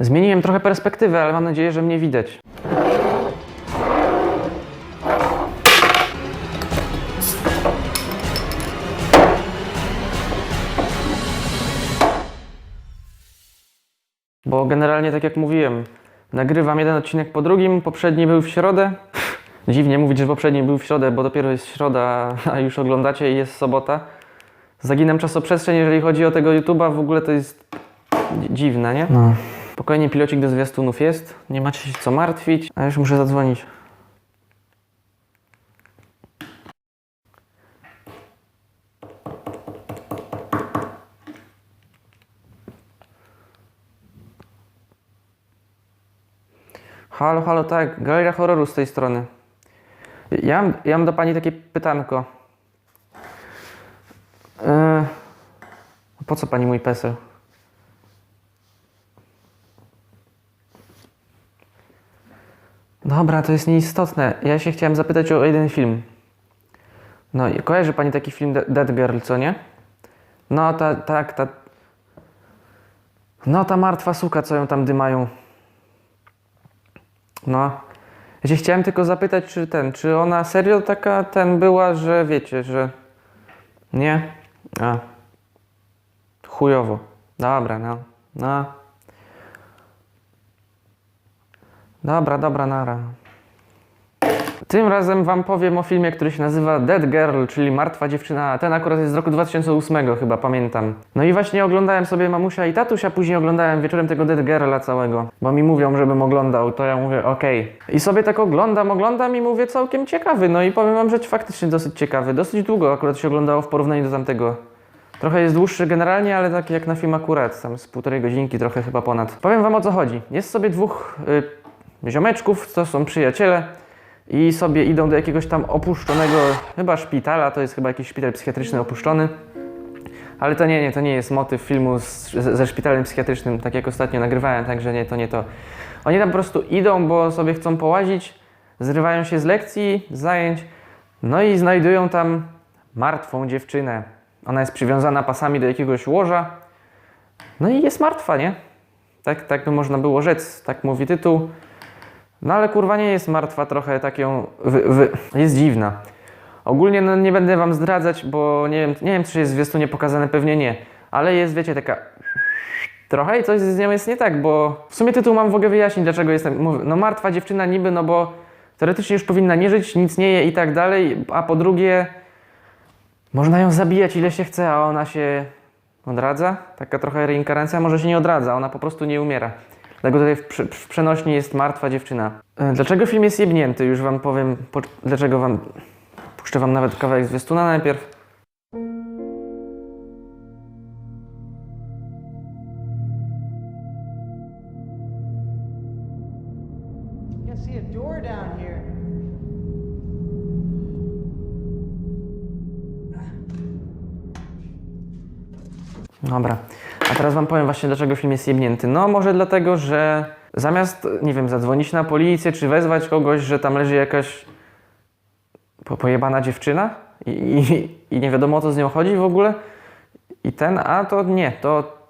Zmieniłem trochę perspektywę, ale mam nadzieję, że mnie widać. Bo generalnie, tak jak mówiłem, nagrywam jeden odcinek po drugim. Poprzedni był w środę. Dziwnie mówić, że poprzedni był w środę, bo dopiero jest środa, a już oglądacie i jest sobota. Zaginam czasoprzestrzeń, jeżeli chodzi o tego YouTube'a, w ogóle to jest dzi- dziwne, nie? No. Spokojnie, pilocik do zwiastunów jest, nie macie się co martwić, a już muszę zadzwonić. Halo, halo, tak, Galeria Horroru z tej strony. Ja mam, ja mam do Pani takie pytanko. Yy, po co Pani mój PESEL? Dobra, to jest nieistotne. Ja się chciałem zapytać o jeden film. No i kojarzy Pani taki film De- Dead Girl, co nie? No, ta, tak, ta... No, ta martwa suka, co ją tam dymają. No. Ja się chciałem tylko zapytać, czy ten, czy ona serio taka ten była, że wiecie, że. Nie? A. Chujowo. Dobra, no. No. Dobra, dobra, nara. Tym razem wam powiem o filmie, który się nazywa Dead Girl, czyli Martwa Dziewczyna. Ten akurat jest z roku 2008 chyba, pamiętam. No i właśnie oglądałem sobie mamusia i tatuś, a później oglądałem wieczorem tego Dead Girla całego. Bo mi mówią, żebym oglądał, to ja mówię okej. I sobie tak oglądam, oglądam i mówię całkiem ciekawy. No i powiem wam, że faktycznie dosyć ciekawy. Dosyć długo akurat się oglądało w porównaniu do tamtego. Trochę jest dłuższy generalnie, ale taki jak na film akurat, tam z półtorej godzinki, trochę chyba ponad. Powiem wam o co chodzi. Jest sobie dwóch y, ziomeczków, to są przyjaciele i sobie idą do jakiegoś tam opuszczonego chyba szpitala, to jest chyba jakiś szpital psychiatryczny opuszczony. Ale to nie, nie, to nie jest motyw filmu z, ze, szpitalem psychiatrycznym, tak jak ostatnio nagrywałem, także nie, to nie to. Oni tam po prostu idą, bo sobie chcą połazić, zrywają się z lekcji, z zajęć, no i znajdują tam martwą dziewczynę. Ona jest przywiązana pasami do jakiegoś łoża, no i jest martwa, nie? Tak, tak by można było rzec, tak mówi tytuł. No ale kurwa nie jest martwa, trochę tak ją wy, wy, jest dziwna. Ogólnie no, nie będę wam zdradzać, bo nie wiem, nie wiem czy jest w zwiastunie pokazane, pewnie nie. Ale jest, wiecie, taka trochę i coś z nią jest nie tak, bo w sumie tytuł mam w ogóle wyjaśnić, dlaczego jestem, no martwa dziewczyna niby, no bo teoretycznie już powinna nie żyć, nic nie je i tak dalej, a po drugie można ją zabijać ile się chce, a ona się odradza. Taka trochę reinkarnacja, może się nie odradza, ona po prostu nie umiera. Dlatego tutaj w, w przenośni jest martwa dziewczyna. E, Dlaczego film jest jebnięty? Już wam powiem, po, dlaczego wam... Puszczę wam nawet kawałek zwiastuna najpierw. Dobra. A teraz wam powiem właśnie, dlaczego film jest jebnięty. No może dlatego, że zamiast, nie wiem, zadzwonić na policję, czy wezwać kogoś, że tam leży jakaś po, pojebana dziewczyna i, i, i nie wiadomo o co z nią chodzi w ogóle, i ten, a to nie, to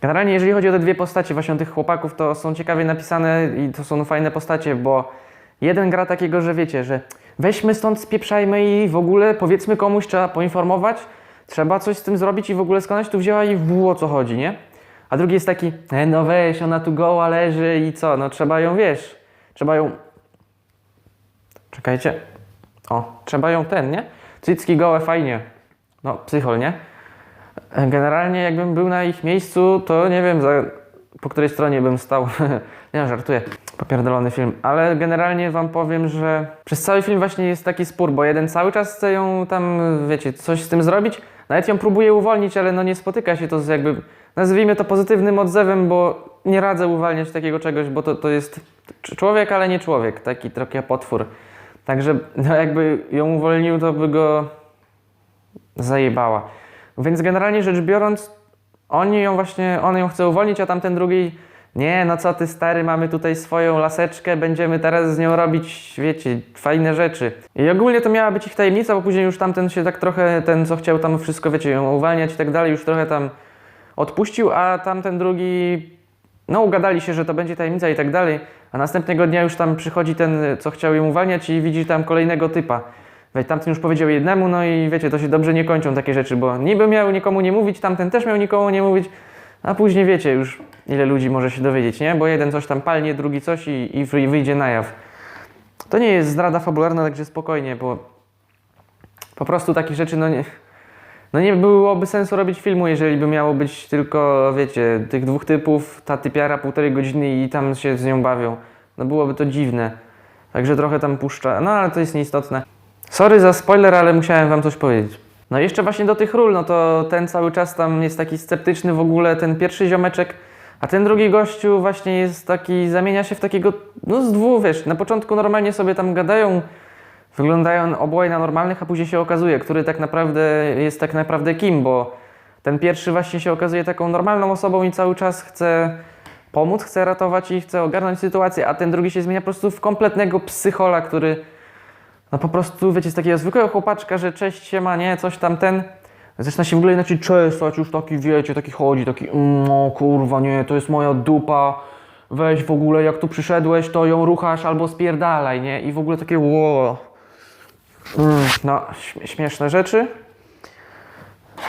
Generalnie jeżeli chodzi o te dwie postacie, właśnie tych chłopaków, to są ciekawie napisane i to są fajne postacie, bo jeden gra takiego, że wiecie, że weźmy stąd, spieprzajmy i w ogóle powiedzmy komuś, trzeba poinformować, trzeba coś z tym zrobić i w ogóle skądś tu wzięła i w o co chodzi, nie? A drugi jest taki, e, no weź, ona tu goła leży i co, no trzeba ją, wiesz, trzeba ją... Czekajcie. O, trzeba ją ten, nie? Cycki gołe, fajnie. No, psychol, nie? Generalnie jakbym był na ich miejscu, to nie wiem za, po której stronie bym stał. nie żartuję. Popierdolony film. Ale generalnie wam powiem, że przez cały film właśnie jest taki spór, bo jeden cały czas chce ją tam, wiecie, coś z tym zrobić. Nawet ją próbuje uwolnić, ale no nie spotyka się to z jakby, nazwijmy to pozytywnym odzewem, bo nie radzę uwalniać takiego czegoś, bo to, to jest cz- człowiek, ale nie człowiek. Taki trochę potwór. Także no jakby ją uwolnił, to by go zajebała. Więc generalnie rzecz biorąc, oni ją właśnie, on ją chce uwolnić, a tamten drugi, nie, no co ty stary, mamy tutaj swoją laseczkę, będziemy teraz z nią robić, wiecie, fajne rzeczy. I ogólnie to miała być ich tajemnica, bo później już tamten się tak trochę, ten co chciał tam wszystko, wiecie, ją uwalniać i tak dalej, już trochę tam odpuścił, a tamten drugi no ugadali się, że to będzie tajemnica i tak dalej, a następnego dnia już tam przychodzi ten, co chciał ją uwalniać i widzi tam kolejnego typa. Weź, tamten już powiedział jednemu, no i wiecie, to się dobrze nie kończą takie rzeczy, bo niby miał nikomu nie mówić, tamten też miał nikomu nie mówić, a później wiecie już, ile ludzi może się dowiedzieć, nie? Bo jeden coś tam palnie, drugi coś i, i wy- wyjdzie na jaw. To nie jest zdrada fabularna, także spokojnie, bo po prostu takich rzeczy, no nie, no nie byłoby sensu robić filmu, jeżeli by miało być tylko, wiecie, tych dwóch typów, ta typiara półtorej godziny i tam się z nią bawią. No byłoby to dziwne. Także trochę tam puszcza, no ale to jest nieistotne. Sorry za spoiler, ale musiałem wam coś powiedzieć. No i jeszcze właśnie do tych ról, no to ten cały czas tam jest taki sceptyczny w ogóle, ten pierwszy ziomeczek, a ten drugi gościu właśnie jest taki, zamienia się w takiego, no z dwóch, wiesz, na początku normalnie sobie tam gadają, wyglądają oboje na normalnych, a później się okazuje, który tak naprawdę jest tak naprawdę kim, bo ten pierwszy właśnie się okazuje taką normalną osobą i cały czas chce pomóc, chce ratować i chce ogarnąć sytuację, a ten drugi się zmienia po prostu w kompletnego psychola, który no po prostu, wiecie, z takiego zwykłego chłopaczka, że cześć się ma, nie, coś tam ten, zaczyna się w ogóle inaczej czesać, już taki, wiecie, taki chodzi, taki, no kurwa, nie, to jest moja dupa, weź w ogóle, jak tu przyszedłeś, to ją ruchasz albo spierdalaj, nie, i w ogóle takie, ło. Mm, no, śmie- śmieszne rzeczy.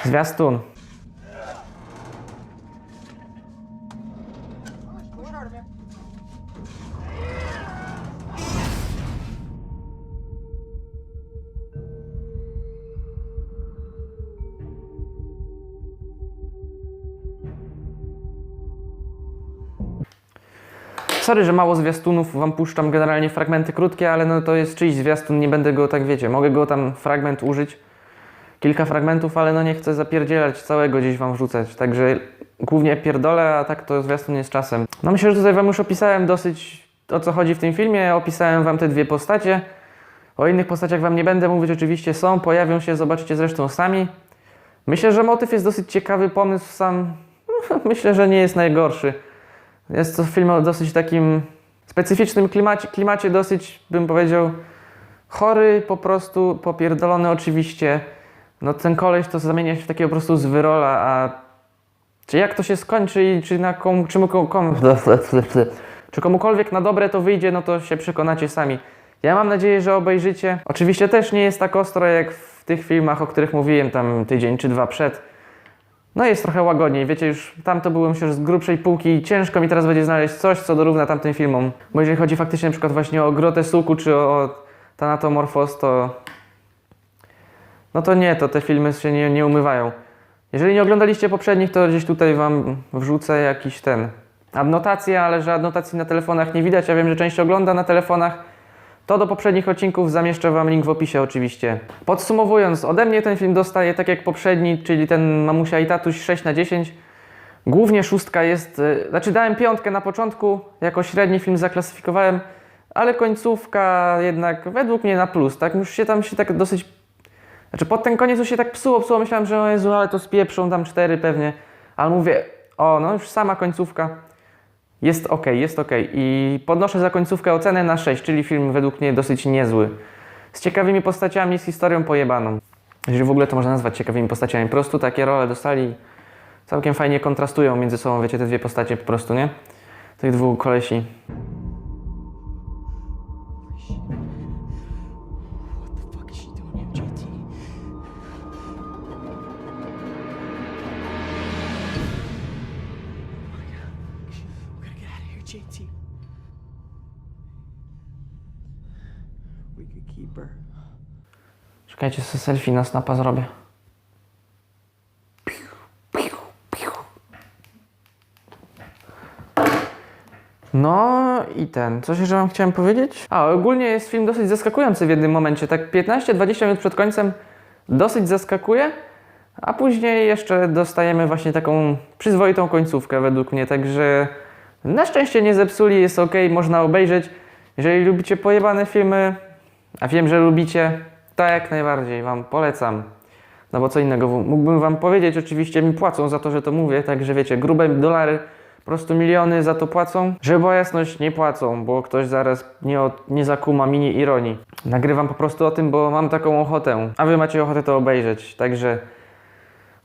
Zwiastun. Sorry, że mało zwiastunów wam puszczam, generalnie fragmenty krótkie, ale no to jest czyjś zwiastun, nie będę go tak, wiecie, mogę go tam fragment użyć, kilka fragmentów, ale no nie chcę zapierdzielać całego gdzieś wam wrzucać, także głównie pierdolę, a tak to zwiastun jest czasem. No myślę, że tutaj wam już opisałem dosyć o co chodzi w tym filmie, opisałem wam te dwie postacie, o innych postaciach wam nie będę mówić, oczywiście są, pojawią się, zobaczycie zresztą sami. Myślę, że motyw jest dosyć ciekawy, pomysł sam, myślę, że nie jest najgorszy. Jest to film o dosyć takim specyficznym klimacie, klimacie dosyć, bym powiedział, chory, po prostu popierdolony oczywiście. No ten koleś to zamienia się w takiego po prostu zwyrola, a czy jak to się skończy i czy na komu, czy, mu- komu, czy komukolwiek na dobre to wyjdzie, no to się przekonacie sami. Ja mam nadzieję, że obejrzycie. Oczywiście też nie jest tak ostro jak w tych filmach, o których mówiłem tam tydzień czy dwa przed. No jest trochę łagodniej, wiecie, już tam to było myślę, że z grubszej półki i ciężko mi teraz będzie znaleźć coś, co dorówna tamtym filmom. Bo jeżeli chodzi faktycznie na przykład właśnie o Grotę Suku czy o Thanatomorphos, to... No to nie, to te filmy się nie, nie umywają. Jeżeli nie oglądaliście poprzednich, to gdzieś tutaj wam wrzucę jakiś ten... Adnotacje, ale że adnotacji na telefonach nie widać, ja wiem, że część ogląda na telefonach. To do poprzednich odcinków zamieszczę Wam link w opisie oczywiście. Podsumowując, ode mnie ten film dostaje tak jak poprzedni, czyli ten Mamusia i Tatuś 6 na 10. Głównie szóstka jest, y, znaczy dałem piątkę na początku, jako średni film zaklasyfikowałem, ale końcówka jednak według mnie na plus, tak? Już się tam się tak dosyć, znaczy pod ten koniec już się tak psuło, psuło, myślałem, że o Jezu, ale to spieprzą tam cztery pewnie, ale mówię, o no już sama końcówka. Jest ok, jest ok. I podnoszę za końcówkę ocenę na 6, czyli film według mnie dosyć niezły. Z ciekawymi postaciami, z historią pojebaną. Jeżeli w ogóle to można nazwać ciekawymi postaciami. Po prostu takie role dostali. Całkiem fajnie kontrastują między sobą, wiecie, te dwie postacie po prostu, nie? Tych dwóch kolesi. JT. We could keep her. Czekajcie, selfie na snapa zrobię. No i ten, coś jeszcze wam chciałem powiedzieć? A, ogólnie jest film dosyć zaskakujący w jednym momencie, tak 15-20 minut przed końcem dosyć zaskakuje, a później jeszcze dostajemy właśnie taką przyzwoitą końcówkę według mnie, także na szczęście nie zepsuli, jest ok, można obejrzeć. Jeżeli lubicie pojebane filmy, a wiem, że lubicie, to jak najbardziej Wam polecam. No bo co innego mógłbym Wam powiedzieć, oczywiście mi płacą za to, że to mówię, także wiecie, grube dolary, po prostu miliony za to płacą. Żeby była jasność, nie płacą, bo ktoś zaraz nie, od, nie zakuma mini ironii. Nagrywam po prostu o tym, bo mam taką ochotę, a Wy macie ochotę to obejrzeć, także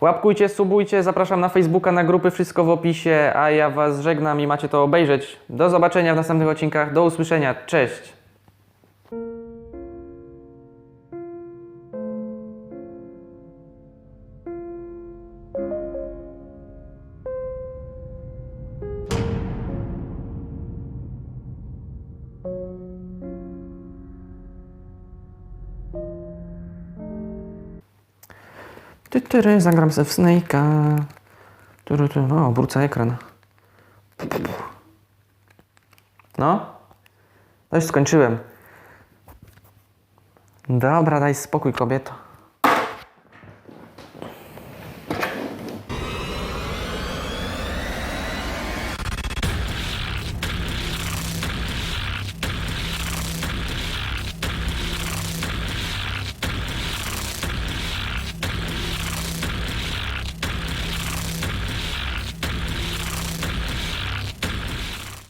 Łapkujcie, subujcie, zapraszam na Facebooka, na grupy, wszystko w opisie, a ja Was żegnam i macie to obejrzeć. Do zobaczenia w następnych odcinkach, do usłyszenia, cześć! Ty, tyry, zagram se w Snake'a. Tyry, tyry, o, obrócę ekran. No? No już skończyłem. Dobra, daj spokój, kobieto.